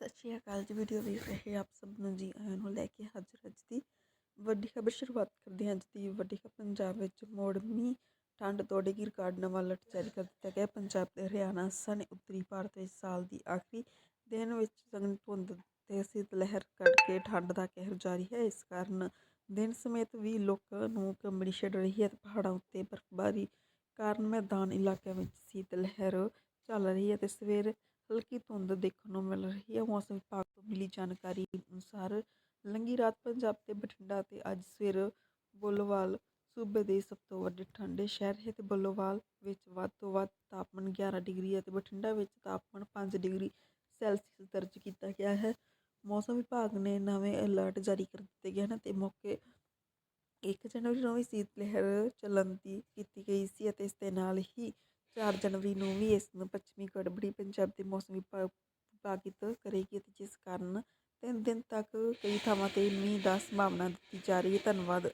ਸਤਿ ਸ਼੍ਰੀ ਅਕਾਲ ਜੀ ਵੀਡੀਓ ਵੇਖ ਰਹੇ ਆਪ ਸਭ ਨੂੰ ਜੀ, ਆਇਆਂ ਨੂੰ ਲੈ ਕੇ ਹਾਜ਼ਰ ਅੱਜ ਦੀ ਵੱਡੀ ਖਬਰ ਸ਼ੁਰੂਆਤ ਕਰਦੇ ਹਾਂ ਅੱਜ ਦੀ ਵੱਡੀ ਖਬਰ, ਪੰਜਾਬ ਵਿੱਚ ਮੋੜਵੀਂ ਠੰਡ ਤੋੜੇਗੀ ਰਿਕਾਰਡ, ਨਵਾਂ ਅਲਰਟ ਜਾਰੀ ਕਰ ਦਿੱਤਾ ਗਿਆ। ਪੰਜਾਬ ਤੇ ਹਰਿਆਣਾ ਸਣੇ ਉੱਤਰੀ ਭਾਰਤ ਵਿੱਚ ਸਾਲ ਦੀ ਆਖਰੀ ਦਿਨ ਵਿੱਚ ਸੰਘਣੀ ਧੁੰਦ ਤੇ ਸੀਤ ਲਹਿਰ ਕਰਕੇ ਠੰਡ ਦਾ ਕਹਿਰ ਜਾਰੀ ਹੈ। ਇਸ ਕਾਰਨ ਦਿਨ ਸਮੇਤ ਵੀ ਲੋਕਾਂ ਨੂੰ ਕੰਬਣੀ ਛੱਡ ਰਹੀ ਹੈ ਤੇ ਪਹਾੜਾਂ ਉੱਤੇ ਬਰਫ਼ਬਾਰੀ ਕਾਰਨ ਮੈਦਾਨ ਇਲਾਕਿਆਂ ਵਿੱਚ ਸੀਤ ਲਹਿਰ ਚੱਲ ਰਹੀ ਹੈ ਤੇ ਸਵੇਰ ਹਲਕੀ ਧੁੰਦ ਦੇਖਣ ਨੂੰ ਮਿਲ ਰਹੀ ਹੈ, ਮੌਸਮ ਵਿਭਾਗ ਤੋਂ ਮਿਲੀ ਜਾਣਕਾਰੀ ਅਨੁਸਾਰ ਲੰਘੀ ਰਾਤ ਪੰਜਾਬ ਤੇ ਬਠਿੰਡਾ ਤੇ ਅੱਜ ਸਵੇਰ ਬੋਲੋਵਾਲ ਸੂਬੇ ਦੇ ਸਭ ਤੋਂ ਵੱਡੇ ਠੰਡੇ ਸ਼ਹਿਰ ਹੈ ਤੇ ਬੋਲੋਵਾਲ ਵਿੱਚ ਵੱਧ ਤੋਂ ਵੱਧ ਤਾਪਮਾਨ 11 ਡਿਗਰੀ ਹੈ ਤੇ ਬਠਿੰਡਾ ਵਿੱਚ ਤਾਪਮਾਨ 5 ਡਿਗਰੀ ਸੈਲਸੀਅਸ ਦਰਜ ਕੀਤਾ ਗਿਆ ਹੈ। ਮੌਸਮ ਵਿਭਾਗ ਨੇ ਨਵੇਂ ਅਲਰਟ ਜਾਰੀ ਕਰ ਦਿੱਤੇ ਗਏ ਹਨ ਤੇ ਮੌਕੇ 1 ਜਨਵਰੀ ਨੂੰ ਵੀ ਸੀਤ ਲਹਿਰ ਚੱਲਣ ਦੀ ਕੀਤੀ ਗਈ ਸੀ ਅਤੇ ਇਸ ਦੇ ਨਾਲ ਹੀ ਚਾਰ ਜਨਵਰੀ ਨੂੰ ਵੀ ਇਸ ਨੂੰ ਪੱਛਮੀ ਗੜਬੜੀ ਪੰਜਾਬ ਦੇ ਮੌਸਮ ਵਿਭਾਗ ਵਿਭਾਗਿਤ ਕਰੇਗੀ ਅਤੇ ਜਿਸ ਕਾਰਨ ਤਿੰਨ ਦਿਨ ਤੱਕ ਕਈ ਥਾਵਾਂ ਤੇ ਮੀਂਹ ਦਾ ਸੰਭਾਵਨਾ ਦਿੱਤੀ ਜਾ ਰਹੀ ਹੈ। ਧੰਨਵਾਦ।